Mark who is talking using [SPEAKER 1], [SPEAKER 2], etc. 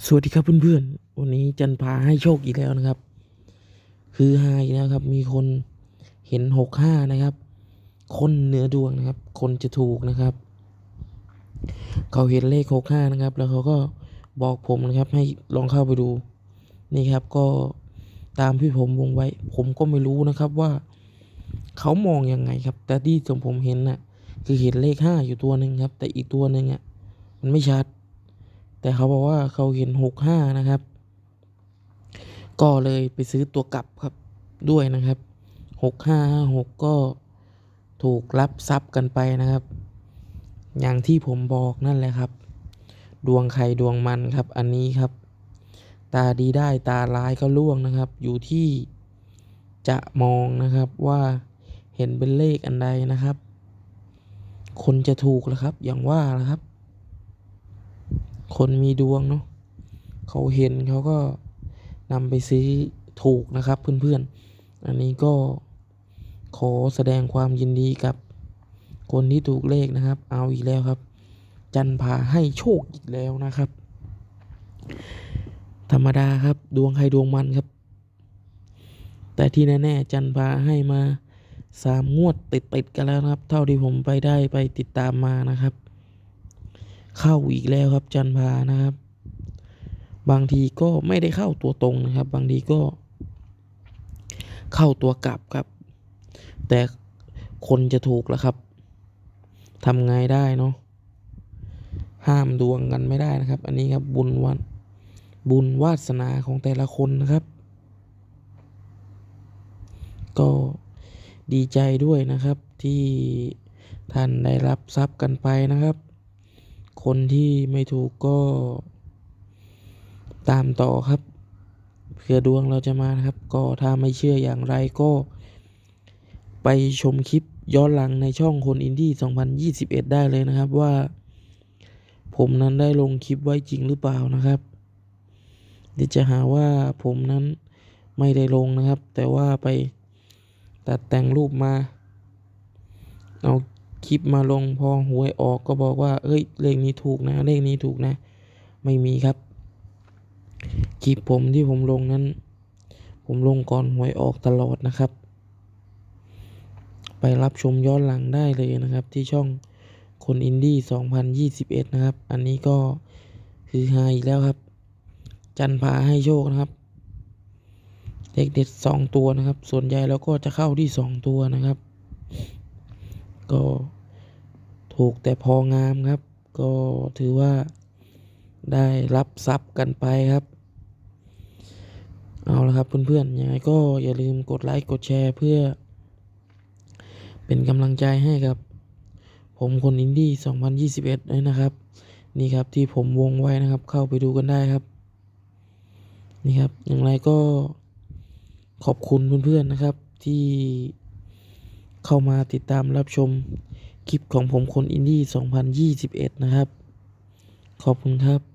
[SPEAKER 1] สวัสดีครับเพื่อนๆ วันนี้จันพาให้โชคอีกแล้วนะครับ คือหาอีกแล้วครับ มีคนเห็นหกห้านะครับ คนเหนือดวงนะครับ คนจะถูกนะครับ เขาเห็นเลขหกห้านะครับ แล้วเขาก็บอกผมนะครับ ให้ลองเข้าไปดู นี่ครับก็ตามที่ผมวงไว้ ผมก็ไม่รู้นะครับว่า เขามองยังไงครับ แต่ที่ผมเห็นน่ะคือเห็นเลขห้าอยู่ตัวหนึ่งครับ แต่อีกตัวหนึ่งอะมันไม่ชัด แต่เขาบอกว่าเขาเห็นหกห้านะครับ ก็เลยไปซื้อตัวกลับครับด้วยนะครับหกห้าห้าหกก็ถูกรับทรัพย์กันไปนะครับ อย่างที่ผมบอกนั่นแหละครับ ดวงใครดวงมันครับ อันนี้ครับ ตาดีได้ตาร้ายก็ล่วงนะครับ อยู่ที่จะมองนะครับว่าเห็นเป็นเลขอันใดนะครับ คนจะถูกแล้วครับ อย่างว่าแล้วครับ คนมีดวงเนาะเขาเห็นเขาก็นำไปซื้อถูกนะครับเพื่อนๆ อันนี้ก็ขอแสดงความยินดีกับ คนที่ถูกเลขนะครับ เอาอีกแล้วครับ จันพาให้โชคอีกแล้วนะครับ ธรรมดาครับดวงใครดวงมันครับ แต่ที่แน่ๆจันพาให้มาสามงวดติดๆกันแล้วนะครับ เท่าที่ผมไปได้ไปติดตามมานะครับ เข้าอีกแล้วครับจันพานะครับ บางทีก็ไม่ได้เข้าตัวตรงนะครับ บางทีก็ เข้าตัวกลับครับ แต่คนจะถูกแล้วครับทำไงได้เนาะห้ามดวงกันไม่ได้นะครับ อันนี้ครับบุญวันบุญวาสนาของแต่ละคนนะครับ ก็ดีใจด้วยนะครับที่ท่านได้รับทรัพย์กันไปนะครับ คนที่ไม่ถูกก็ตามต่อครับเผื่อดวงเราจะมานะครับ ก็ถ้าไม่เชื่ออย่างไรก็ ไปชมคลิปย้อนหลังในช่องคนอินดี้ 2021 ได้เลยนะครับว่า ผมนั้นได้ลงคลิปไว้จริงหรือเปล่านะครับเดี๋ยวจะหาว่าผมนั้นไม่ได้ลงนะครับ แต่ว่าไปตัดแต่งรูปมา เอา คลิปมาลงพอหวยออกก็บอกว่าเอ้ยเลขนี้ถูกนะเลขนี้ถูกนะ ไม่มีครับ คลิปผมที่ผมลงนั้น ผมลงก่อนหวยออกตลอดนะครับ ไปรับชมย้อนหลังได้เลยนะครับ ที่ช่องคนอินดี้ 2021 นะครับ อันนี้ก็คือไฮอีกแล้วครับ จันพาให้โชคนะครับ เลขเด็ดสองตัวนะครับ ส่วนใหญ่แล้วก็จะเข้าที่สองตัวนะครับ ก็ถูกแต่พองามครับ ก็ถือว่าได้รับทรัพย์กันไปครับ เอาละครับเพื่อนๆยังไงก็อย่าลืมกดไลค์กดแชร์เพื่อ เป็นกำลังใจให้กับ ผมคนอินดี้ 2021ด้วยนะครับ นี่ครับที่ผมวงไว้นะครับ เข้าไปดูกันได้ครับ นี่ครับ อย่างไรก็ขอบคุณเพื่อนๆนะครับที่ เข้ามาติดตามรับชมคลิปของผมคนอินดี้ 2021 นะครับ ขอบคุณครับ